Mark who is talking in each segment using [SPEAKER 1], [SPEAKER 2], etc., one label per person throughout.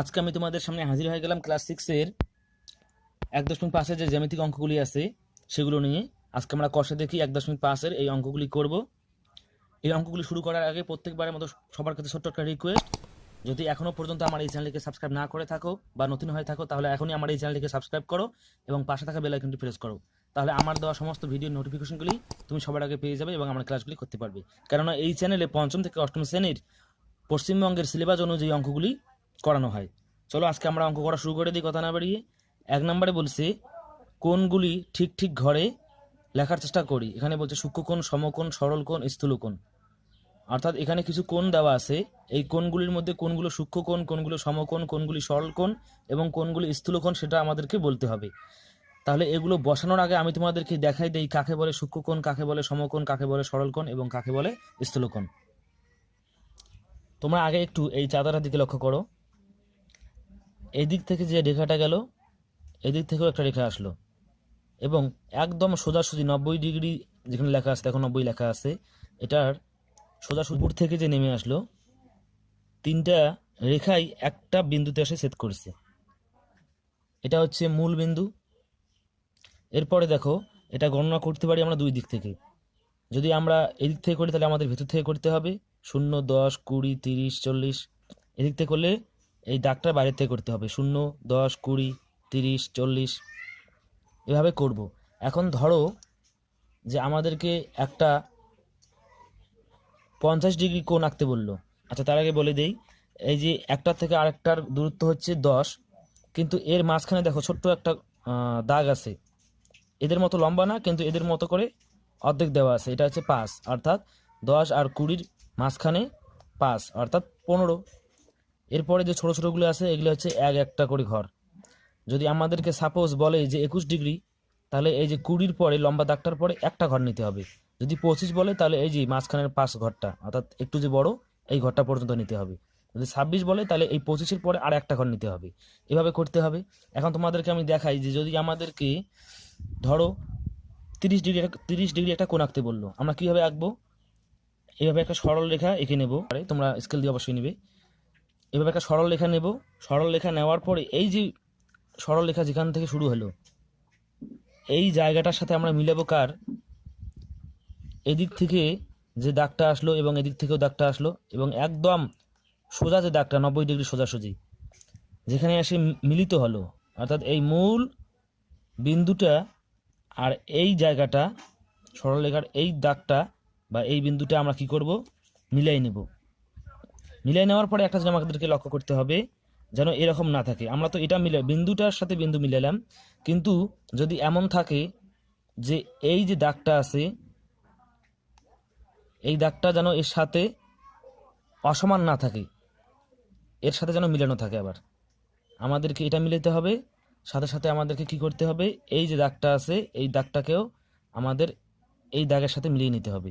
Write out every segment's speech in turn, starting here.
[SPEAKER 1] আজকে আমি তোমাদের সামনে হাজির হয়ে গেলাম ক্লাস সিক্সের এক দশমিক পাঁচের যে জ্যামিতিক অঙ্কগুলি আছে, সেগুলো নিয়ে। আজকে আমরা কষে দেখি এক দশমিক পাঁচের এই অঙ্কগুলি করব। এই অঙ্কগুলি শুরু করার আগে প্রত্যেকবারের মতো সবার কাছে ছোট্ট একটা রিকোয়েস্ট যদি এখনও পর্যন্ত আমার এই চ্যানেলকে সাবস্ক্রাইব না করে থাকো বা নতুন হয়ে থাকো, তাহলে এখনই আমার এই চ্যানেলটিকে সাবস্ক্রাইব করো এবং পাশে থাকা বেল আইকনটি প্রেস করো। তাহলে আমার দেওয়া সমস্ত ভিডিও নোটিফিকেশনগুলি তুমি সবার আগে পেয়ে যাবে এবং আমার ক্লাসগুলি করতে পারবে। কেননা এই চ্যানেলে পঞ্চম থেকে অষ্টম শ্রেণির পশ্চিমবঙ্গের সিলেবাস অনুযায়ী অঙ্কগুলি করানো হয়। চলো আজকে আমরা অঙ্ক করা শুরু করে দিই, কথা না বাড়িয়ে। এক নম্বরে বলছে কোনগুলি ঠিক ঠিক ঘরে লেখার চেষ্টা করি। এখানে বলছে সূক্ষ্মকোণ, সমকোণ সরল কোণ স্থূলকোণ। অর্থাৎ এখানে কিছু কোণ দেওয়া আছে। এই কোণগুলির মধ্যে কোনগুলো সূক্ষ্মকোণ কোনগুলো সমকোণ কোনগুলি সরল কোণ এবং কোনগুলি স্থূলকোণ সেটা আমাদেরকে বলতে হবে। তাহলে এগুলো বসানোর আগে আমি তোমাদেরকে দেখাই দেই কাকে বলে সূক্ষ্মকোণ, কাকে বলে সমকোণ, কাকে বলে সরল কোণ এবং কাকে বলে স্থূলকোণ। তোমরা আগে একটু এই চাঁদাটার দিকে লক্ষ্য করো। এদিক থেকে যে রেখাটা গেল, এদিক থেকেও একটা রেখা আসলো। এবং একদম সোজাসুজি নব্বই ডিগ্রি যেখানে লেখা আছে, দেখো নব্বই লেখা আছে, এটার সোজাসুজি উপর থেকে যে নেমে আসলো, তিনটা রেখাই একটা বিন্দুতে এসে সেট করছে। এটা হচ্ছে মূল বিন্দু। এরপরে দেখো, এটা গণনা করতে পারি আমরা দুই দিক থেকে। যদি আমরা এদিক থেকে করি, তাহলে আমাদের ভেতর থেকে করতে হবে। শূন্য, দশ, কুড়ি, তিরিশ, চল্লিশ, এদিক থেকে করলে এই দাগটার বাইরে থেকে করতে হবে। শূন্য, দশ, কুড়ি, তিরিশ, চল্লিশ। এভাবে করব। এখন ধরো যে আমাদেরকে একটা পঞ্চাশ ডিগ্রি কোণ আঁকতে বলল। আচ্ছা তার আগে বলে দেই, এই যে একটার থেকে আরেকটার দূরত্ব হচ্ছে দশ, কিন্তু এর মাঝখানে দেখো ছোট্ট একটা দাগ আছে। এদের মতো লম্বা না, কিন্তু এদের মতো করে অর্ধেক দেওয়া আছে। এটা হচ্ছে পাঁচ, অর্থাৎ দশ আর কুড়ির মাঝখানে পাঁচ, অর্থাৎ পনেরো। এরপরে যে ছোটো ছোটোগুলো আছে, এগুলো হচ্ছে এক একটা করে ঘর। যদি আমাদেরকে সাপোজ বলে যে একুশ ডিগ্রি, তাহলে এই যে কুড়ির পরে, লম্বা দাগটার পরে একটা ঘর নিতে হবে। যদি পঁচিশ বলে, তাহলে এই যে মাঝখানের পাঁচ ঘরটা, অর্থাৎ একটু যে বড়, এই ঘরটা পর্যন্ত নিতে হবে। যদি ছাব্বিশ বলে, তাহলে এই পঁচিশের পরে আর একটা ঘর নিতে হবে। এভাবে করতে হবে। এখন তোমাদেরকে আমি দেখাই যে যদি আমাদেরকে ধরো তিরিশ ডিগ্রি তিরিশ ডিগ্রি একটা কোণ আঁকতে বলল, আমরা কীভাবে আঁকবো? এইভাবে একটা সরল রেখা এঁকে নেব। আরে তোমরা স্কেল দিয়ে অবশ্যই নেবে। এভাবে একটা সরল রেখা নেব। সরল রেখা নেওয়ার পরে এই যে সরল রেখা যেখান থেকে শুরু হলো, এই জায়গাটার সাথে আমরা মিলাবো কার? এদিক থেকে যে দাগটা আসলো এবং এদিক থেকেও দাগটা আসলো এবং একদম সোজা যে দাগটা, নব্বই ডিগ্রি সোজাসুজি, যেখানে এসে মিলিত হলো। অর্থাৎ এই মূল বিন্দুটা আর এই জায়গাটা সরলরেখার এই দাগটা বা এই বিন্দুটা আমরা কি করব? মিলাই নেব। মিলাই নেওয়ার পরে একটা জিনিস আমাদেরকে লক্ষ্য করতে হবে যেন এরকম না থাকে। আমরা তো এটা মিলে বিন্দুটার সাথে বিন্দু মিলালাম কিন্তু যদি এমন থাকে যে এই যে দাগটা আছে, এই দাগটা যেন এর সাথে অসমান না থাকে, এর সাথে যেন মিলানো থাকে আবার। আমাদেরকে এটা মিলাতে হবে। সাথে সাথে আমাদেরকে কি করতে হবে? এই যে দাগটা আছে, এই দাগটাকেও আমাদের এই দাগের সাথে মিলিয়ে নিতে হবে।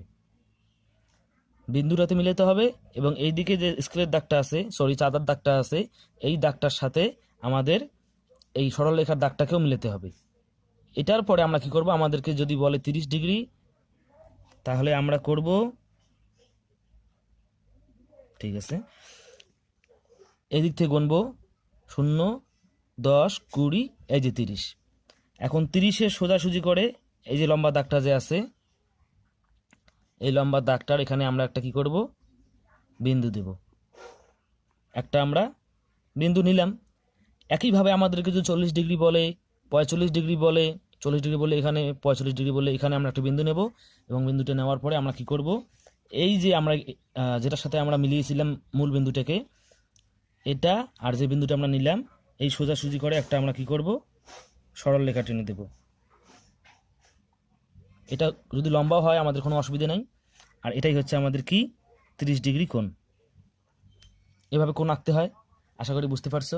[SPEAKER 1] বিন্দুটাতে মিলাতে হবে এবং এই দিকে যে স্কেলের দাগটা আছে সরি চাঁদার দাগটা আছে, এই দাগটার সাথে আমাদের এই সরলরেখার দাগটাকেও মিলাতে হবে। এটার পরে আমরা কি করব? আমাদেরকে যদি বলে তিরিশ ডিগ্রি, তাহলে আমরা করব, ঠিক আছে, এদিক থেকে গুনবো শূন্য, দশ, কুড়ি, এই যে তিরিশ। এখন তিরিশের সোজাসুজি করে এই যে লম্বা দাগটা যে আছে এই লম্বা দাগটার এখানে আমরা একটা কি করব? বিন্দু দেব। একটা আমরা বিন্দু নিলাম। একইভাবে আমাদেরকে যদি চল্লিশ ডিগ্রি বলে, পঁয়তাল্লিশ ডিগ্রি বলে, চল্লিশ ডিগ্রি বলে এখানে, পঁয়তাল্লিশ ডিগ্রি বলে এখানে আমরা একটা বিন্দু নেব এবং বিন্দুটা নেওয়ার পরে আমরা কি করব? এই যে আমরা যেটার সাথে আমরা মিলিয়েছিলাম মূল বিন্দুটাকে, এটা আর যে বিন্দুটা আমরা নিলাম, এই সোজাসুজি করে একটা আমরা কি করব? সরল রেখা টেনে দেব। এটা যদি লম্বা হয়, আমাদের কোনো অসুবিধা নেই। আর এটাই হচ্ছে আমাদের কি? তিরিশ ডিগ্রি কোণ। এভাবে কোণ আঁকতে হয়, আশা করি বুঝতে পারছ।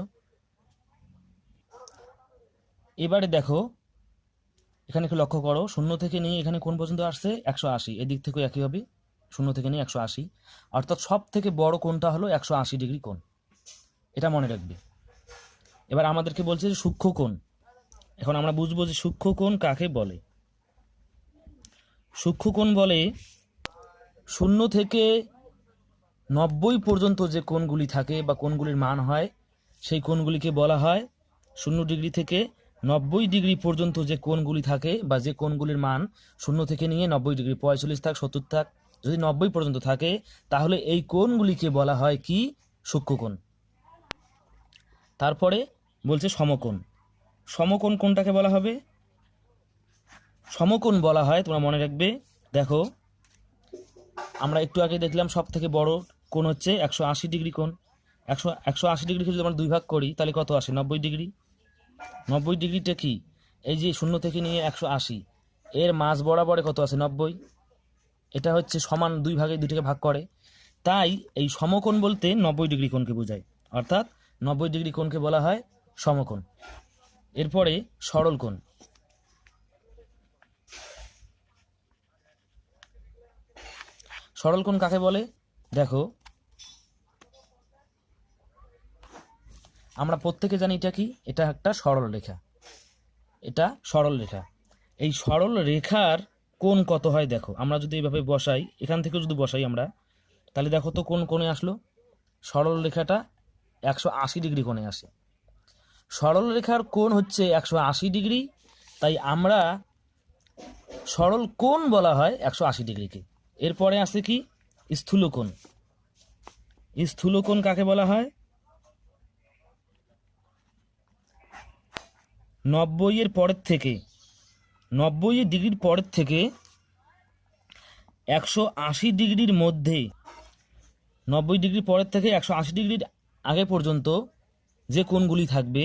[SPEAKER 1] এবারে দেখো, এখানে একটু লক্ষ্য করো, শূন্য থেকে নিয়ে এখানে কোন পর্যন্ত আসছে একশো আশি, এদিক থেকেও একই হবে শূন্য থেকে নিয়ে একশো আশি। অর্থাৎ সব থেকে বড় কোণটা হলো একশো আশি ডিগ্রি কোণ। এটা মনে রাখবে। এবার আমাদেরকে বলছে যে সূক্ষ্ম কোণ। এখন আমরা বুঝব যে সূক্ষ্ম কোণ কাকে বলে। সূক্ষ্ম কোণ বলে শূন্য থেকে নব্বই পর্যন্ত যে কোণগুলি থাকে বা কোণগুলির মান হয়, সেই কোণগুলিকে বলা হয় শূন্য ডিগ্রি থেকে নব্বই ডিগ্রি পর্যন্ত যে কোণগুলি থাকে বা যে কোণগুলির মান শূন্য থেকে নিয়ে নব্বই ডিগ্রি, পঁয়তাল্লিশ থাক, সত্তর থাক, যদি নব্বই পর্যন্ত থাকে, তাহলে এই কোণগুলিকে বলা হয় কি? সূক্ষ্মকোণ। তারপরে বলছে সমকোণ। সমকোণ কোনটাকে বলা হবে? সমকোণ বলা হয়, তোমরা মনে রাখবে। দেখো, আমরা একটু আগে দেখলাম সব থেকে বড় কোণ হচ্ছে একশো আশি ডিগ্রি কোণ। একশো একশো আশি ডিগ্রিকে যদি আমরা দুই ভাগ করি, তাহলে কত আসে? নব্বই ডিগ্রি। নব্বই ডিগ্রিটা কি? এই যে শূন্য থেকে নিয়ে একশো আশি, এর মাঝ বরাবরে কত আছে? নব্বই। এটা হচ্ছে সমান দুই ভাগে দুইটাকে ভাগ করে। তাই এই সমকোণ বলতে নব্বই ডিগ্রি কোণকে বোঝায়। অর্থাৎ নব্বই ডিগ্রি কোণকে বলা হয় সমকোণ। এরপরে সরল কোণ। সরল কোণ কাকে বলে? দেখো। আমরা প্রত্যেকে জানি এটা কি? এটা একটা সরল রেখা। এটা সরল রেখা। এই সরল রেখার কোণ কত হয় দেখো। আমরা যদি এইভাবে বসাই, এখান থেকেও যদি বসাই আমরা, তাহলে দেখো তো কোন কোণে আসলো? সরল রেখাটা একশো আশি ডিগ্রি কোণে আসে। সরল রেখার কোণ হচ্ছে একশো আশি ডিগ্রি, তাই আমরা সরল কোণ বলা হয় একশো আশি ডিগ্রিকে। এরপরে আছে কি? স্থূলকোণ। স্থূলকোণ কাকে বলা হয়? নব্বই এর পরের থেকে নব্বই ডিগ্রির পরের থেকে একশো আশি ডিগ্রির মধ্যে, নব্বই ডিগ্রি পরের থেকে একশো আশি ডিগ্রির আগে পর্যন্ত যে কোণগুলি থাকবে,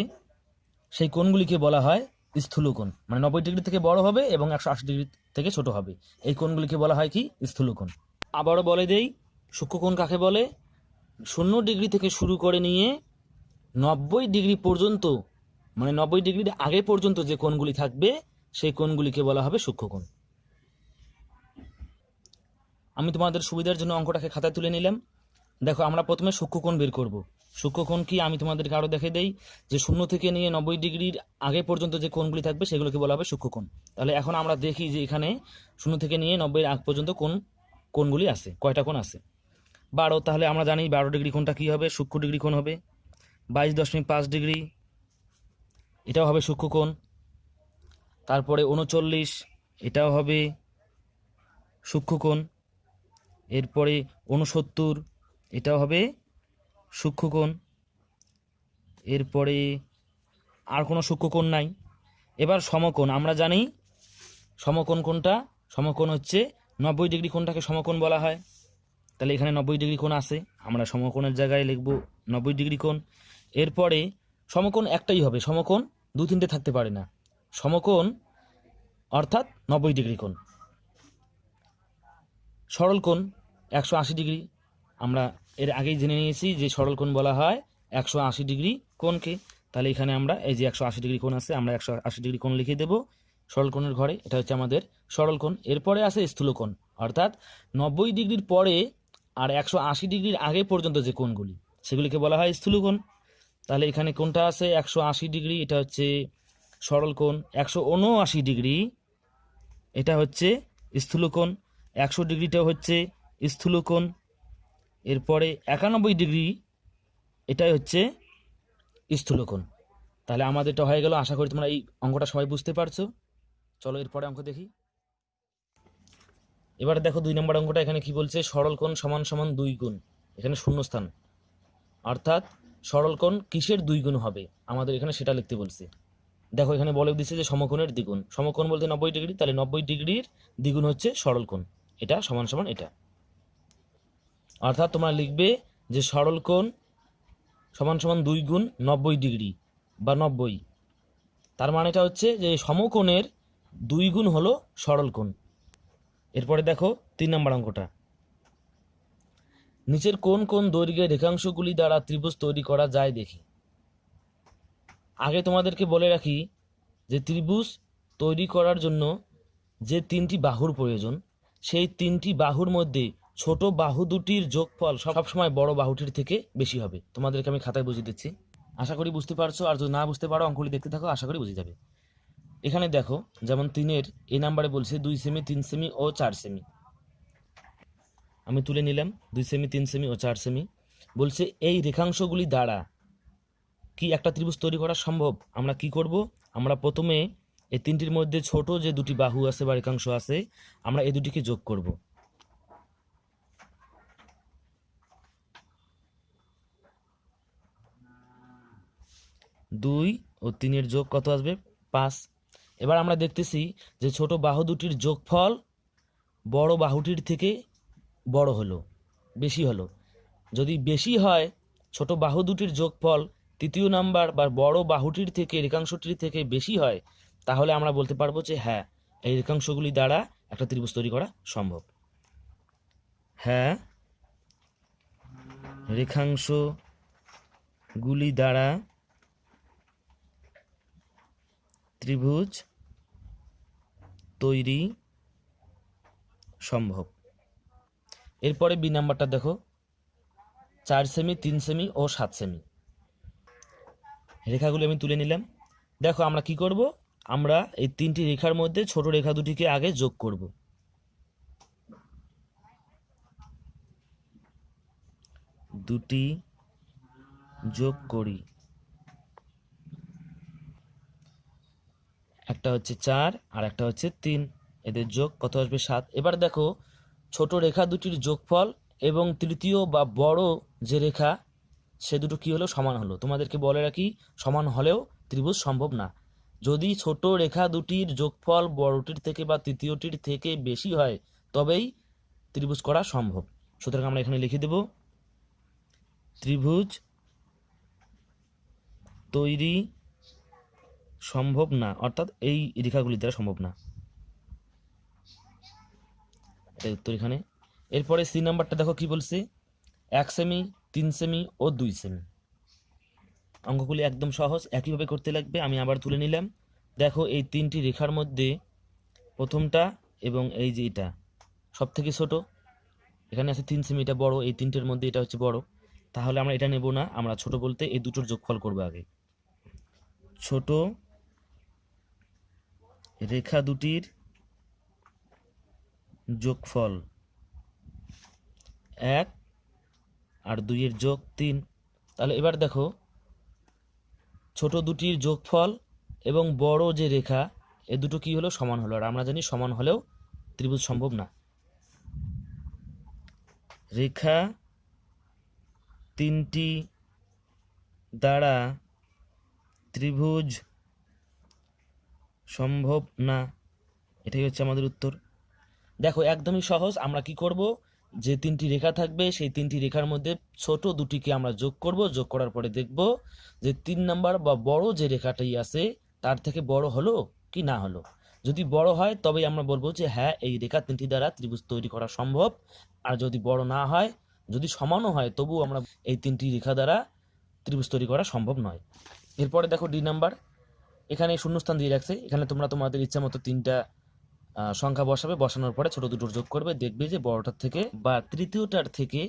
[SPEAKER 1] সেই কোণগুলিকে বলা হয় স্থূলকোণ। মানে নব্বই ডিগ্রি থেকে বড় হবে এবং একশো আশি ডিগ্রি থেকে ছোট হবে। এই কোণগুলিকে বলা হয় কি? স্থূলকোণ। আবারও বলে দেই, সূক্ষ্মকোণ কাকে বলে? শূন্য ডিগ্রি থেকে শুরু করে নিয়ে নব্বই ডিগ্রি পর্যন্ত মানে নব্বই ডিগ্রির আগে পর্যন্ত যে কোণগুলি থাকবে, সেই কোণগুলিকে বলা হবে সূক্ষ্মকোণ। আমি তোমাদের সুবিধার জন্য অঙ্কটাকে খাতায় তুলে নিলাম। দেখো, আমরা প্রথমে সূক্ষ্মকোণ বের করব। সূক্ষ্মকোণ কি আমি তোমাদেরকে আরও দেখে দেই, যে শূন্য থেকে নিয়ে নব্বই ডিগ্রির আগে পর্যন্ত যে কোণগুলি থাকবে সেগুলোকে বলা হবে সূক্ষ্মকোণ। তাহলে এখন আমরা দেখি যে এখানে শূন্য থেকে নিয়ে নব্বই আগ পর্যন্ত কোন কোণগুলি আছে, কয়টা কোণ আছে? বারো, তাহলে আমরা জানি বারো ডিগ্রি কোণটা কী হবে, সূক্ষ্ম ডিগ্রি কোণ হবে। বাইশ দশমিক পাঁচ ডিগ্রি, এটাও হবে সূক্ষ্মকোণ। তারপরে উনচল্লিশ, এটাও হবে সূক্ষ্মকোণ। এরপরে উনসত্তর, এটাও হবে সূক্ষ্মকোণ। এরপরে আর কোনো সূক্ষ্মকোণ নাই। এবার সমকোণ, আমরা জানি সমকোণ কোনটা সমকোণ হচ্ছে নব্বই ডিগ্রি কোণটাকে সমকোণ বলা হয়। তাহলে এখানে নব্বই ডিগ্রি কোণ আছে, আমরা সমকোণের জায়গায় লিখব নব্বই ডিগ্রি কোণ। এরপরে সমকোণ একটাই হবে, সমকোণ দু তিনটে থাকতে পারে না। সমকোণ অর্থাৎ নব্বই ডিগ্রি কোণ। সরল কোণ একশো আশি ডিগ্রি আমরা এর আগেই জেনে নিয়েছি যে সরল কোণ বলা হয় একশো আশি ডিগ্রি কোণকে। তাহলে এখানে আমরা এই যে একশো আশি ডিগ্রি কোণ আছে, আমরা একশো আশি ডিগ্রি কোণ লিখে দেবো সরল কোণের ঘরে। এটা হচ্ছে আমাদের সরল কোণ। এরপরে আছে স্থূল কোণ, অর্থাৎ নব্বই ডিগ্রির পরে আর একশো আশি ডিগ্রির আগে পর্যন্ত যে কোণগুলি, সেগুলিকে বলা হয় স্থূল কোণ। তাহলে এখানে কোনটা আছে একশো আশি ডিগ্রি, এটা হচ্ছে সরল কোণ। একশো উনআশি ডিগ্রি, এটা হচ্ছে স্থূলকোণ একশো ডিগ্রিটা হচ্ছে স্থূলকোণ এরপরে একানব্বই ডিগ্রি, এটাই হচ্ছে স্থূলকোণ। তাহলে আমাদেরটা হয়ে গেল। আশা করি তোমরা এই অঙ্কটা সবাই বুঝতে পারছ। চলো এরপরে অঙ্ক দেখি। এবার দেখো দুই নম্বর অঙ্কটা, এখানে কি বলছে? সরল কোণ সমান সমান দুই গুণ। এখানে শূন্যস্থান। অর্থাৎ সরল কোণ কিসের দুই গুণ হবে? আমাদের এখানে সেটা লিখতে বলছে। দেখো এখানে বলে দিচ্ছে যে সমকোণের দ্বিগুণ। সমকোণ বলতে নব্বই ডিগ্রি, তাহলে নব্বই ডিগ্রির দ্বিগুণ হচ্ছে সরল কোণ। এটা সমান সমান এটা। অর্থাৎ তোমরা লিখবে যে সরল কোণ সমান সমান দুই গুণ নব্বই ডিগ্রি বা নব্বই। তার মানেটা হচ্ছে যে সমকোণের দুই গুণ হলো সরল কোণ। এরপরে দেখো তিন নম্বর অঙ্কটা। নিচের কোন কোন দৈর্ঘ্যের রেখাংশগুলি দ্বারা ত্রিভুজ তৈরি করা যায় দেখি। আগে তোমাদেরকে বলে রাখি যে ত্রিভুজ তৈরি করার জন্য যে তিনটি বাহুর প্রয়োজন, সেই তিনটি বাহুর মধ্যে ছোট বাহু দুটির যোগফল সবসময় বড় বাহুটির থেকে বেশি হবে। তোমাদেরকে আমি খাতায় বুঝিয়ে দিচ্ছি। আশা করি বুঝতে পারছ, আর যদি না বুঝতে পারো, অঙ্কগুলি দেখতে থাকো, আশা করি বুঝে যাবে। এখানে দেখো, যেমন তিনের, এই নাম্বারে বলছে দুই সেমি তিন সেমি ও চার সেমি আমি তুলে নিলাম, দুই সেমি তিন সেমি ও চার সেমি বলছে, এই রেখাংশগুলি দ্বারা কি একটা ত্রিভুজ তৈরি করা সম্ভব? আমরা কি করব? আমরা প্রথমে এই তিনটির মধ্যে ছোট যে দুটি বাহু আছে বা রেখাংশ আছে, আমরা এই দুটিকে যোগ করব। দুই ও তিনের যোগ কত আসবে? পাঁচ। এবার আমরা দেখতেছি যে ছোট বাহু দুটির যোগফল বড় বাহুটির থেকে বড় হলো, বেশি হলো। যদি বেশি হয়, ছোট বাহু দুটির যোগফল তৃতীয় নাম্বার বা বড় বাহুটির থেকে রেখাংশটির থেকে বেশি হয়, তাহলে আমরা বলতে পারব যে হ্যাঁ এই রেখাংশগুলি দ্বারা একটা ত্রিভুজ তৈরি করা সম্ভব। হ্যাঁ রেখাংশগুলি দ্বারা ত্রিভুজ তৈরি সম্ভব। এরপরে বি নাম্বারটা দেখো। চার সেমি, তিন সেমি ও সাত সেমি। রেখাগুলো আমি তুলে নিলাম। দেখো আমরা কি করব? আমরা এই তিনটি রেখার মধ্যে ছোট রেখা দুটিকে আগে যোগ করব। দুটি যোগ করি। একটা হচ্ছে চার, আর একটা হচ্ছে তিন। এদের যোগ কত আসবে? সাত। এবার দেখো, ছোট রেখা দুটির যোগফল এবং তৃতীয় বা বড় যে রেখা, সে দুটো কী হলো? সমান হলো। তোমাদেরকে বলে রাখি, সমান হলেও ত্রিভুজ সম্ভব না। যদি ছোট রেখা দুটির যোগফল বড়টির থেকে বা তৃতীয়টির থেকে বেশি হয়, তবেই ত্রিভুজ করা সম্ভব। সুতরাং আমরা এখানে লিখে দেব, ত্রিভুজ তৈরি সম্ভব না, অর্থাৎ এই রেখাগুলি দ্বারা সম্ভব না। উত্তর এখানে। এরপরে সি নাম্বারটা দেখো কি বলছে? এক সেমি তিন সেমি ও দুই সেমি অঙ্কগুলি একদম সহজ, একইভাবে করতে লাগবে, আমি আবার তুলে নিলাম। দেখো এই তিনটি রেখার মধ্যে প্রথমটা এবং এই যে এটা সব থেকে ছোটো। এখানে আছে তিন সেমি এটা বড়, এই তিনটের মধ্যে এটা হচ্ছে বড়। তাহলে আমরা এটা নেব না, আমরা ছোট বলতে এই দুটোর যোগফল করব আগে। ছোট রেখা দুটির যোগফল এক আর দুইয়ের যোগ তিন। তাহলে এবার দেখো, ছোট দুটির যোগফল এবং বড় যে রেখা, এ দুটো কি হলো? সমান হলো। আর আমরা জানি সমান হলেও ত্রিভুজ সম্ভব না। রেখা তিনটি দ্বারা ত্রিভুজ সম্ভব না। এটাই হচ্ছে আমাদের উত্তর। দেখো, একদমই সহজ। আমরা কি করব? যে তিনটি রেখা থাকবে, সেই তিনটি রেখার মধ্যে ছোট দুটিকে আমরা যোগ করব। যোগ করার পরে দেখব যে তিন নাম্বার বা বড় যে রেখাটাই আছে, তার থেকে বড় হলো কি না হলো? যদি বড় হয়, তবেই আমরা বলব যে হ্যাঁ এই রেখা তিনটি দ্বারা ত্রিভুজ তৈরি করা সম্ভব। আর যদি বড় না হয়, যদি সমানও হয় তবু আমরা এই তিনটি রেখা দ্বারা ত্রিভুজ তৈরি করা সম্ভব নয়। এরপরে দেখো ডি নাম্বার। এখানে শূন্যস্থান দিয়ে রাখছে। এখানে তোমরা তোমাদের ইচ্ছা মতো তিনটা সংখ্যা বসাবে। বসানোর পরে ছোট দুটোর যোগ করবে। দেখবে যে বড়টার থেকে বা তৃতীয়টার থেকে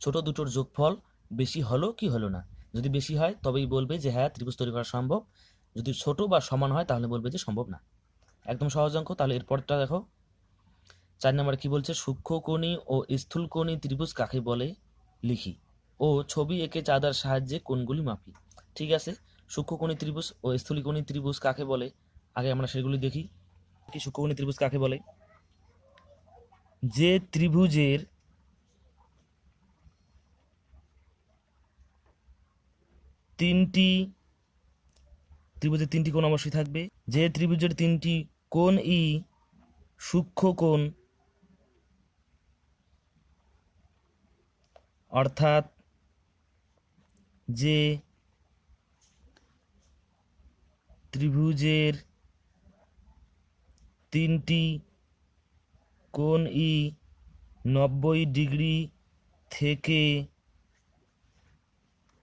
[SPEAKER 1] ছোট দুটোর যোগফল বেশি হলো কি হলো না। যদি বেশি হয়, তবেই বলবে যে হ্যাঁ ত্রিভুজ তৈরি করা সম্ভব। যদি ছোট বা সমান হয়, তাহলে বলবে যে সম্ভব না। একদম সহজ অঙ্ক। তাহলে এরপরটা দেখো। চার নম্বরে কি বলছে? সূক্ষ্মকোণী ও স্থূলকোণী ত্রিভুজ কাকে বলে? লিখি। ও ছবি এঁকে চাঁদার সাহায্যে কোনগুলি মাপি। ঠিক আছে? সূক্ষ্মকোণী ত্রিভুজ ও স্থূলিকোণী ত্রিভুজ কাকে বলে? আগে আমরা সেগুলি দেখি। কি সূক্ষ্মকোণী ত্রিভুজ কাকে বলে? যে ত্রিভুজের তিনটি ত্রিভুজের তিনটি কোণ অবশ্যই থাকবে। যে ত্রিভুজের তিনটি কোণ ই সূক্ষ্ম কোণ অর্থাৎ যে ত্রিভুজের তিনটি কোণ ই নব্বই ডিগ্রি থেকে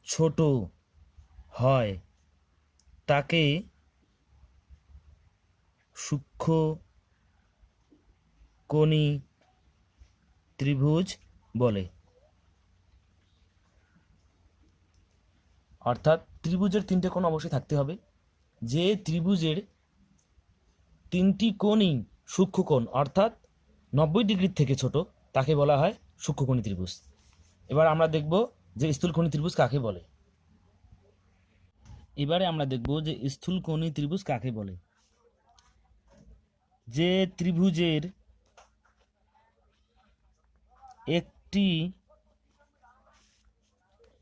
[SPEAKER 1] ছোট হয়। তাকে সূক্ষ্ম কোণী ত্রিভুজ বলে। অর্থাৎ ত্রিভুজের তিনটে কোণ অবশ্যই থাকতে হবে। যে ত্রিভুজের তিনটি কোণই সূক্ষ্মকোণ অর্থাৎ নব্বই ডিগ্রির থেকে ছোট, তাকে বলা হয় সূক্ষ্মকোণী ত্রিভুজ। এবার আমরা দেখব যে স্থূলকোণী ত্রিভুজ কাকে বলে। এবারে আমরা দেখব যে স্থূলকোণী ত্রিভুজ কাকে বলে। যে ত্রিভুজের একটি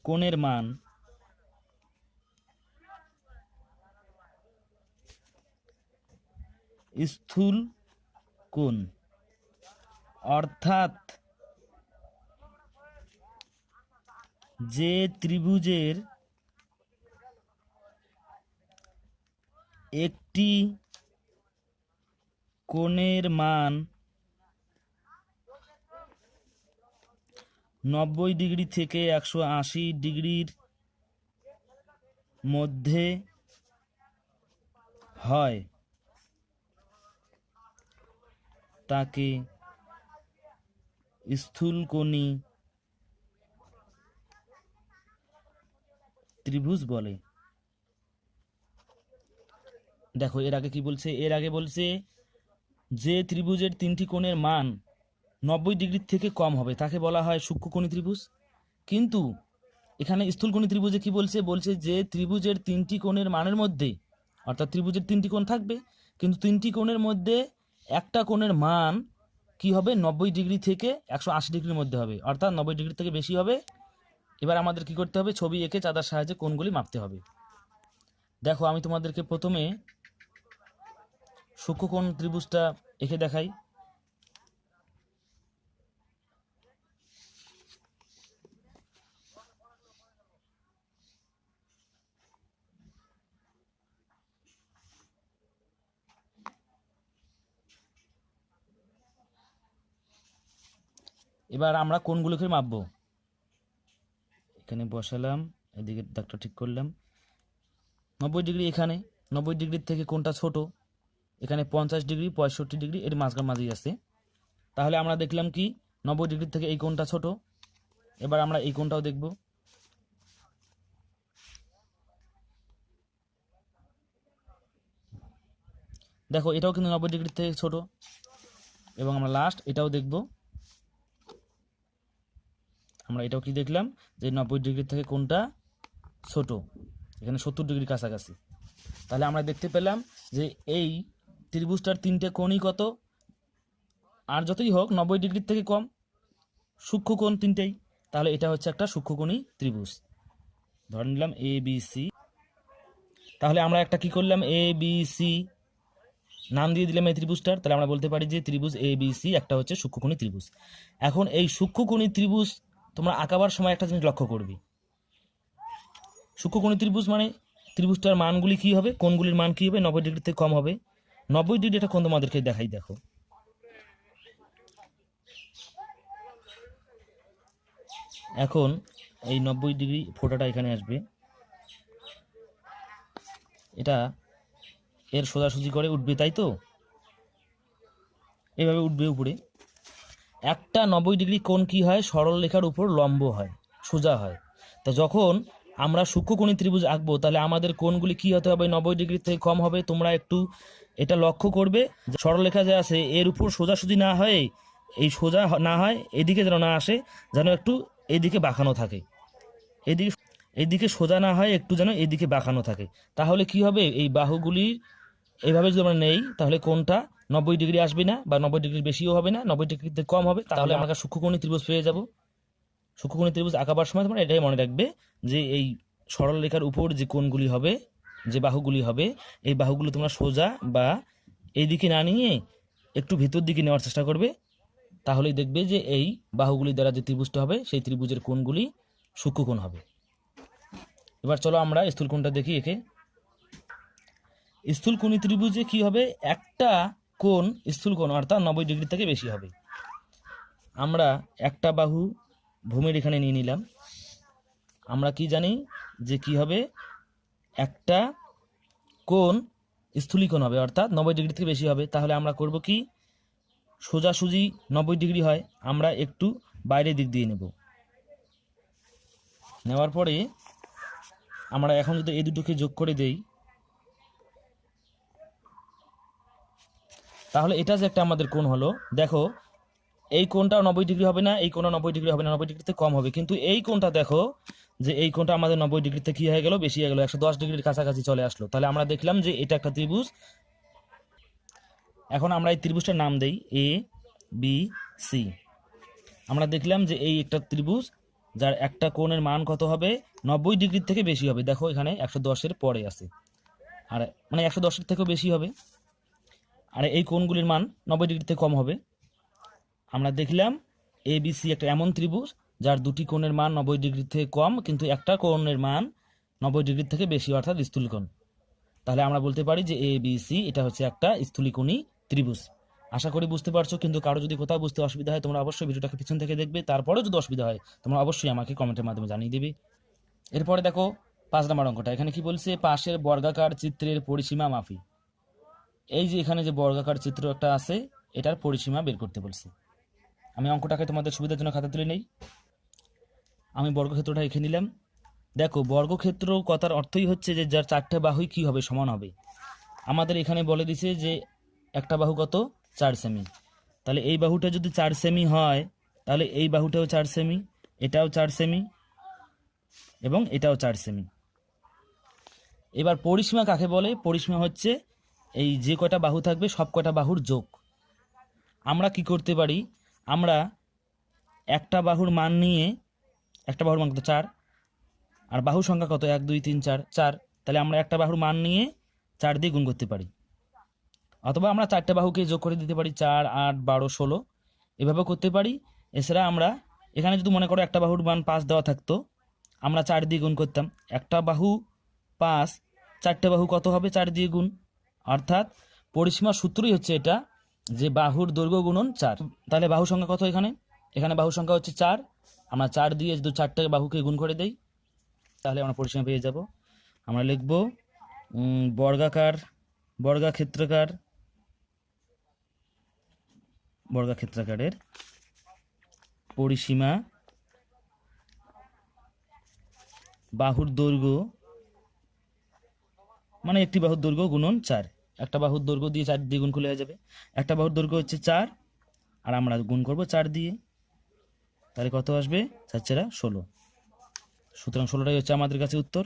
[SPEAKER 1] কোণের মান স্থূল কোণ। অর্থাৎ যে ত্রিভুজের একটি কোণের মান নব্বই ডিগ্রি থেকে একশো আশি ডিগ্রির মধ্যে হয়। তাকে স্থূলকোণী ত্রিভুজ বলে। দেখো, এর আগে কি বলছে? এর আগে বলছে, যে ত্রিভুজের তিনটি কোণের মান নব্বই ডিগ্রির থেকে কম হবে, তাকে বলা হয় সূক্ষ্মকোণী ত্রিভুজ। কিন্তু এখানে স্থূলকোণী ত্রিভুজে কি বলছে? বলছে যে ত্রিভুজের তিনটি কোণের মানের মধ্যে, অর্থাৎ ত্রিভুজের তিনটি কোণ থাকবে, কিন্তু তিনটি কোণের মধ্যে একটা কোণের মান কি হবে? নব্বই ডিগ্রি থেকে একশো আশি ডিগ্রির মধ্যে হবে। অর্থাৎ নব্বই ডিগ্রি থেকে বেশি হবে। এবার আমাদের কি করতে হবে? ছবি এঁকে চাঁদার সাহায্যে কোণগুলি মাপতে হবে। দেখো, আমি তোমাদেরকে প্রথমে সূক্ষ্মকোণ ত্রিভুজটা এঁকে দেখাই। এবার আমরা কোনগুলোকে মাপবো? এখানে বসালাম, এদিকে দাগটা ঠিক করলাম। নব্বই ডিগ্রি এখানে, নব্বই ডিগ্রির থেকে কোনটা ছোট? এখানে পঞ্চাশ ডিগ্রি, পঁয়ষট্টি ডিগ্রি, এর মাঝখান মাঝেই আছে। তাহলে আমরা দেখলাম কি, নব্বই ডিগ্রির থেকে এই কোনটা ছোট? এবার আমরা এই কোনটাও দেখব। দেখো, এটাও কিন্তু নব্বই ডিগ্রির থেকে ছোট। এবং আমরা লাস্ট এটাও দেখব। আমরা এটাও কি দেখলাম যে নব্বই ডিগ্রি থেকে কোনটা ছোট? এখানে সত্তর ডিগ্রি কাছাকাছি। তাহলে আমরা দেখতে পেলাম যে এই ত্রিভুজটার তিনটে কোণই কত? আর যতই হোক, নব্বই ডিগ্রির থেকে কম। সূক্ষ্ম কোণ তিনটেই। তাহলে এটা হচ্ছে একটা সূক্ষ্মকোণী ত্রিভুজ। ধরে নিলাম এ বি সি তাহলে আমরা একটা কি করলাম? এ বি সি নাম দিয়ে দিলাম এই ত্রিভুজটার। তাহলে আমরা বলতে পারি যে ত্রিভুজ এ বি সি একটা হচ্ছে সূক্ষ্মকোণী ত্রিভুজ। এখন এই সূক্ষ্মকোণী ত্রিভুজ তোমরা আঁকাবার সময় একটা জিনিস লক্ষ্য করবে। সূক্ষ্মকোণী ত্রিভুজ মানে ত্রিভুজটার মানগুলি কী হবে কোনগুলির মান কী হবে, নব্বই ডিগ্রি থেকে কম হবে। নব্বই ডিগ্রি এটা কোন তোমাদেরকে দেখাই, দেখো। এখন এই নব্বই ডিগ্রি ফোটাটা এখানে আসবে। এটা এর সোজাসুজি করে উঠবে, তাই তো? এভাবে উঠবে উপরে। একটা নব্বই ডিগ্রি কোণ কি হয়? সরল রেখার উপর লম্ব হয়, সোজা হয়। তা যখন আমরা সূক্ষ্মকোণী ত্রিভুজ আঁকবো, তাহলে আমাদের কোণগুলি কি হতে হবে? নব্বই ডিগ্রি থেকে কম হবে। তোমরা একটু এটা লক্ষ্য করবে সরলরেখা যে আছে, এর উপর সোজাসুজি না হয়, এই সোজা না হয়, এদিকে যেন না আসে, যেন একটু এদিকে বাঁকানো থাকে। এদিকে এদিকে সোজা না হয়, একটু যেন এদিকে বাঁকানো থাকে। তাহলে কি হবে? এই বাহুগুলির এইভাবে যদি আমরা নেই, তাহলে কোনটা নব্বই ডিগ্রি আসবে না বা নব্বই ডিগ্রির বেশিও হবে না নব্বই ডিগ্রিতে কম হবে তাহলে আমরা সূক্ষ্মকোণী ত্রিভুজ পেয়ে যাব। সূক্ষ্মকোণী ত্রিভুজ আঁকাবার সময় তোমরা এটাই মনে রাখবে যে এই সরল রেখার উপর যে কোণগুলি হবে যে বাহুগুলি হবে এই বাহুগুলো তোমরা সোজা বা এইদিকে না নিয়ে একটু ভিতর দিকে নেওয়ার চেষ্টা করবে। তাহলেই দেখবে যে এই বাহুগুলি দ্বারা যে ত্রিভুজটা হবে সেই ত্রিভুজের কোণগুলি সূক্ষ্মকোণ হবে। এবার চলো আমরা স্থূলকোণটা দেখি একে। স্থূলকোণী ত্রিভুজে কি হবে? একটা কোণ স্থূলকোণ অর্থাৎ নব্বই ডিগ্রি থেকে বেশি হবে। আমরা একটা বাহু ভূমির এখানে নিয়ে নিলাম। আমরা কি জানি যে কি হবে? একটা কোণ স্থূলিকোণ হবে, অর্থাৎ নব্বই ডিগ্রি থেকে বেশি হবে। তাহলে আমরা করব কি? সোজাসুজি নব্বই ডিগ্রি হয়, আমরা একটু বাইরের দিক দিয়ে নেব। নেওয়ার পরে আমরা এখন যদি এই দুটোকে যোগ করে দেই তাহলে এটা যে একটা আমাদের কোণ হলো, দেখো, এই কোণটাও নব্বই ডিগ্রি হবে না, এই কোণও নব্বই ডিগ্রি হবে না, নব্বই ডিগ্রিতে কম হবে। কিন্তু এই কোণটা দেখো, যে এই কোণটা আমাদের নব্বই ডিগ্রিতে কি হয়ে গেল? বেশি হয়ে গেল, একশো দশ ডিগ্রির কাছাকাছি চলে আসলো। তাহলে আমরা দেখলাম যে এটা একটা ত্রিভুজ। এখন আমরা এই ত্রিভুজটার নাম দেই এ বি সি আমরা দেখলাম যে এই একটা ত্রিভুজ, যার একটা কোণের মান কত হবে? নব্বই ডিগ্রির থেকে বেশি হবে। দেখো, এখানে একশো দশের পরে আছে। আর মানে একশো দশের থেকেও বেশি হবে। আর এই কোণগুলির মান নব্বই ডিগ্রি থেকে কম হবে। আমরা দেখলাম এ বি সি একটা এমন ত্রিভুজ, যার দুটি কোণের মান নব্বই ডিগ্রি থেকে কম, কিন্তু একটা কোণের মান নব্বই ডিগ্রি থেকে বেশি, অর্থাৎ স্থূলকোণ। তাহলে আমরা বলতে পারি যে এ বি সি এটা হচ্ছে একটা স্থূলিকোণী ত্রিভুজ। আশা করি বুঝতে পারছ, কিন্তু কারও যদি কোথাও বুঝতে অসুবিধা হয়, তোমরা অবশ্যই ভিডিওটাকে পিছন থেকে দেখবে, তারপরেও যদি অসুবিধা হয়, তোমরা অবশ্যই আমাকে কমেন্টের মাধ্যমে জানিয়ে দেবে। এরপরে দেখো, পাঁচ নম্বর অঙ্কটা। এখানে কি বলছে? পাশের বর্গাকার চিত্রের পরিসীমা মাফি এই যে এখানে যে বর্গাকার চিত্র একটা আছে, এটার পরিসীমা বের করতে বলছে। আমি অঙ্কটাকে তোমাদের সুবিধার জন্য খাতা তুলে নেই। আমি বর্গক্ষেত্রটা এঁকে নিলাম। দেখো, বর্গক্ষেত্র কথার অর্থই হচ্ছে যে যার চারটে বাহুই কি হবে, সমান হবে। আমাদের এখানে বলে দিছে যে একটা বাহু কত? চার সেমি। তাহলে এই বাহুটা যদি চার সেমি হয়, তাহলে এই বাহুটাও চার সেমি, এটাও চার সেমি এবং এটাও চার সেমি। এবার পরিসীমা কাকে বলে? পরিসীমা হচ্ছে এই যে কয়টা বাহু থাকবে, সব কয়টা বাহুর যোগ। আমরা কি করতে পারি? আমরা একটা বাহুর মান নিয়ে, একটা বাহুর মান কত? চার। আর বাহু সংখ্যা কত? এক, দুই, তিন, চার। চার। তাহলে আমরা একটা বাহুর মান নিয়ে চার দিয়ে গুণ করতে পারি। অথবা আমরা চারটে বাহুকে যোগ করে দিতে পারি, চার, আট, বারো, ষোলো। এভাবে করতে পারি। এছাড়া আমরা এখানে যদি মনে করো একটা বাহুর মান পাঁচ দেওয়া থাকতো, আমরা চার দিয়ে গুণ করতাম। একটা বাহু পাঁচ, চারটে বাহু কত হবে? চার দিয়ে গুণ। অর্থাৎ পরিসীমার সূত্রই হচ্ছে এটা যে বাহুর দৈর্ঘ্য গুণন চার। তাহলে বাহু সংখ্যা কত এখানে? এখানে বাহু সংখ্যা হচ্ছে চার। আমরা চার দিয়ে যদি চারটাকে বাহুকে গুণ করে দেই, তাহলে আমরা পরিসীমা পেয়ে যাব। আমরা লিখব বর্গাকার, বর্গাক্ষেত্রাকার, বর্গাক্ষেত্রাকারের পরিসীমা বাহুর দৈর্ঘ্য মানে একটি বাহুর দৈর্ঘ্য গুণন চার। একটা বাহুর দৈর্ঘ্য দিয়ে চার দিয়ে গুণ করলে হয়ে যাবে। একটা বাহুর দৈর্ঘ্য হচ্ছে চার, আর আমরা গুণ করব চার দিয়ে। তাহলে কত আসবে? চার চারা ষোলো। সুতরাং ষোলোটাই হচ্ছে আমাদের কাছে উত্তর।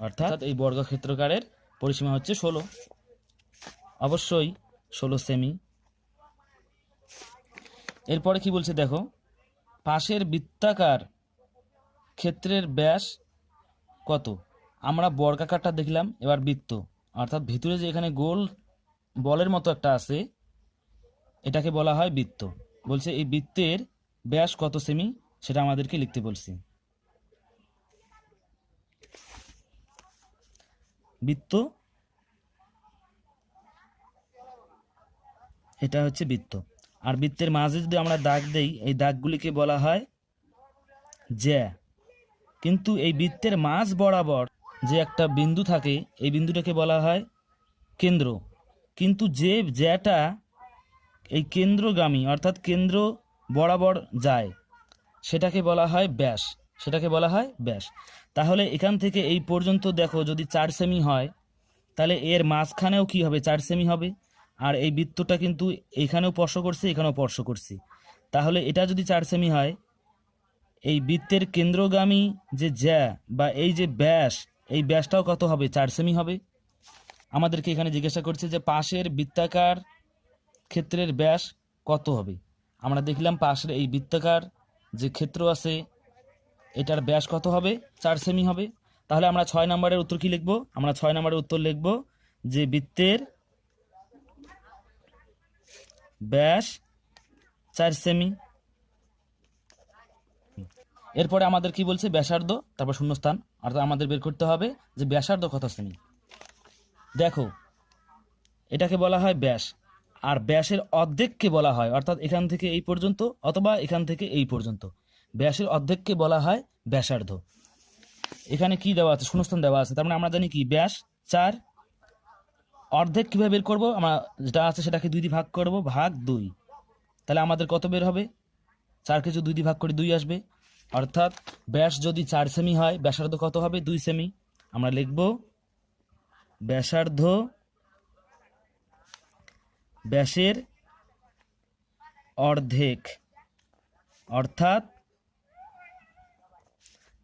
[SPEAKER 1] অর্থাৎ এই বর্গক্ষেত্রকারের পরিসীমা হচ্ছে ষোলো। অবশ্যই ষোলো সেমি এরপরে কি বলছে দেখো? পাশের বৃত্তাকার ক্ষেত্রের ব্যাস কত? আমরা বর্গাকারটা দেখলাম, এবার বৃত্ত। অর্থাৎ ভিতরে যে এখানে গোল বলের মতো একটা আছে, এটাকে বলা হয় বৃত্ত। বলছে এই বৃত্তের ব্যাস কত সেমি, সেটা আমাদেরকে লিখতে বলছে। বৃত্ত, এটা হচ্ছে বৃত্ত। আর বৃত্তের মাঝে যদি আমরা দাগ দেই, এই দাগগুলিকে বলা হয় জ্যা। কিন্তু এই বৃত্তের মাঝ বরাবর যে একটা বিন্দু থাকে, এই বিন্দুটাকে বলা হয় কেন্দ্র। কিন্তু যে জ্যাটা এই কেন্দ্রগামী, অর্থাৎ কেন্দ্র বরাবর যায়, সেটাকে বলা হয় ব্যাস। সেটাকে বলা হয় ব্যাস। তাহলে এখান থেকে এই পর্যন্ত দেখো, যদি চার সেমি হয়, তাহলে এর মাঝখানেও কি হবে? চার সেমি হবে। আর এই বৃত্তটা কিন্তু এখানেও স্পর্শ করছে, এখানেও স্পর্শ করছে। তাহলে এটা যদি চার সেমি হয়, এই বৃত্তের কেন্দ্রগামী যে জ্যা বা এই যে ব্যাস এই ব্যাসটাও কত হবে? চার সেমি হবে। আমাদেরকে এখানে জিজ্ঞাসা করছে যে পাশের বৃত্তাকার ক্ষেত্রের ব্যাস কত হবে? আমরা দেখলাম পাশের এই বৃত্তাকার যে ক্ষেত্র আছে, এটার ব্যাস কত হবে? চার সেমি হবে। তাহলে আমরা ছয় নম্বরের উত্তর কি লিখব? আমরা ছয় নম্বরের উত্তর লিখব যে বৃত্তের ব্যাস চার সেমি এরপরে আমাদের কি বলছে? ব্যাসার্ধ, তারপর শূন্যস্থান। অর্থাৎ আমাদের বের করতে হবে যে ব্যাসার্ধ কত সেমি দেখো, এটাকে বলা হয় ব্যাস। আর ব্যাসের অর্ধেককে বলা হয়, অর্থাৎ এখান থেকে এই পর্যন্ত অথবা এখান থেকে এই পর্যন্ত। ব্যাসের অর্ধেককে বলা হয় ব্যাসার্ধ। এখানে কি দেওয়া আছে? শূন্যস্থান দেওয়া আছে। তার মানে আমরা জানি কি? ব্যাস চার, অর্ধেক কীভাবে বের করব? আমরা যেটা আছে সেটাকে দুই দিয়ে ভাগ করব, ভাগ দুই। তাহলে আমাদের কত বের হবে? চারকে যদি দুই দিয়ে ভাগ করে, দুই আসবে। অর্থাৎ ব্যাস যদি চার সেমি হয় ব্যাসার্ধ কত হবে? দুই সেমি আমরা লিখব ব্যাসার্ধ ব্যাসের অর্ধেক। অর্থাৎ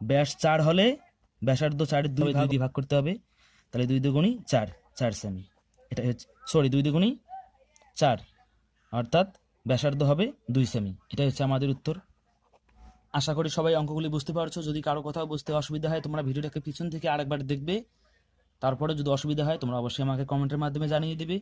[SPEAKER 1] ব্যাস চার হলে ব্যাসার্ধ চারের দুই দুই দিয়ে ভাগ করতে হবে। তাহলে দুই দুগুণি চার চার সেমি এটা হচ্ছে সরি দুই দুগুণি চার। অর্থাৎ ব্যাসার্ধ হবে দুই সেমি এটাই হচ্ছে আমাদের উত্তর। আশা করি সবাই অঙ্কগুলি বুঝতে পারছ। যদি কারও কোথাও বুঝতে অসুবিধা হয়, তোমরা ভিডিওটাকে পিছন থেকে আরেকবার দেখবে। তারপরে যদি অসুবিধা হয়, তোমরা অবশ্যই আমাকে কমেন্টের মাধ্যমে জানিয়ে দেবে।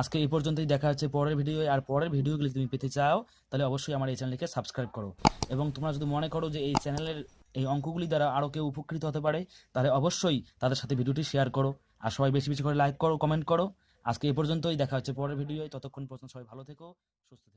[SPEAKER 1] আজকে এই পর্যন্তই, দেখা হচ্ছে পরের ভিডিও আর পরের ভিডিওগুলি তুমি পেতে চাও, তাহলে অবশ্যই আমার এই চ্যানেলকে সাবস্ক্রাইব করো। এবং তোমরা যদি মনে করো যে এই চ্যানেলের এই অঙ্কগুলি দ্বারা আরও কেউ উপকৃত হতে পারে, তাহলে অবশ্যই তাদের সাথে ভিডিওটি শেয়ার করো। আর সবাই বেশি বেশি করে লাইক করো কমেন্ট করো। আজকে এই পর্যন্তই, দেখা হচ্ছে পরের ভিডিও ততক্ষণ পর্যন্ত সবাই ভালো থেকো, সুস্থ থেকো।